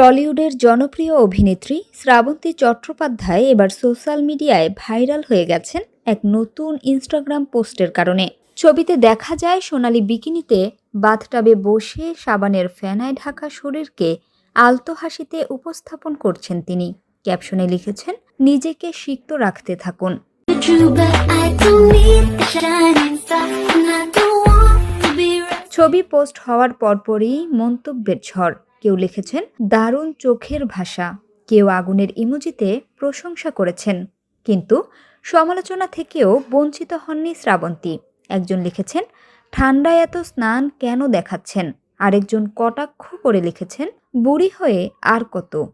টলিউডের জনপ্রিয় অভিনেত্রী শ্রাবন্তী চট্টোপাধ্যায় এবার সোশ্যাল মিডিয়ায় ভাইরাল হয়ে গেছেন এক নতুন ইনস্টাগ্রাম পোস্টের কারণে। ছবিতে দেখা যায় সোনালি বিকিনিতে বাথটাবে বসে সাবানের ফেনায় ঢাকা শরীরকে আলতো হাসিতে উপস্থাপন করছেন তিনি। ক্যাপশনে লিখেছেন, নিজেকে সিক্ত রাখতে থাকুন. ছবি পোস্ট হওয়ার পরপরই মন্তব্যের ঝড়। কেউ লিখেছেন, দারুণ চোখের ভাষা। কেউ আগুনের ইমোজিতে প্রশংসা করেছেন। কিন্তু সমালোচনা থেকেও বঞ্চিত হননি শ্রাবন্তী। একজন লিখেছেন, ঠান্ডায় এত স্নান কেন দেখাচ্ছেন? আরেকজন কটাক্ষ করে লিখেছেন, বুড়ি হয়ে আর কত?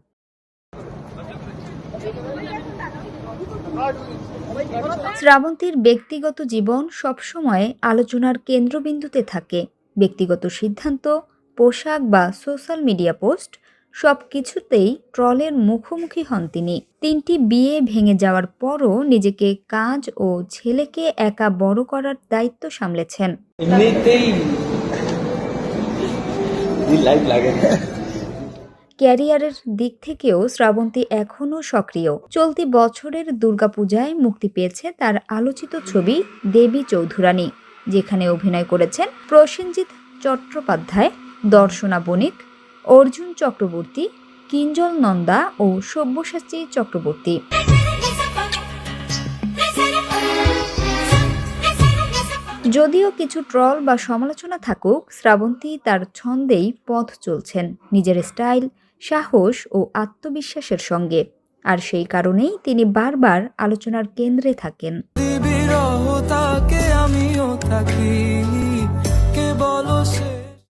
শ্রাবন্তীর ব্যক্তিগত জীবন সবসময় আলোচনার কেন্দ্রবিন্দুতে থাকে। ব্যক্তিগত সিদ্ধান্ত পোশাক বা সোশ্যাল মিডিয়া পোস্ট সব কিছুতেই ট্রলের মুখোমুখি হন তিনি। তিনটি বিয়ে ভেঙে যাওয়ার পরও নিজেকে কাজ ও ছেলেকে একা বড় করার দায়িত্ব সামলেছেন। ক্যারিয়ারের দিক থেকেও শ্রাবন্তী এখনও সক্রিয়। চলতি বছরের দুর্গাপূজায় মুক্তি পেয়েছে তার আলোচিত ছবি দেবী চৌধুরানী যেখানে অভিনয় করেছেন প্রসেনজিৎ চট্টোপাধ্যায়। দর্শনা বণিক অর্জুন চক্রবর্তী, কিঞ্জল নন্দা ও সব্যসাচী চক্রবর্তী। যদিও কিছু ট্রল বা সমালোচনা থাকুক, শ্রাবন্তী তার ছন্দেই পথ চলছেন নিজের স্টাইল, সাহস ও আত্মবিশ্বাসের সঙ্গে। আর সেই কারণেই তিনি বারবার আলোচনার কেন্দ্রে থাকেন। থাকি।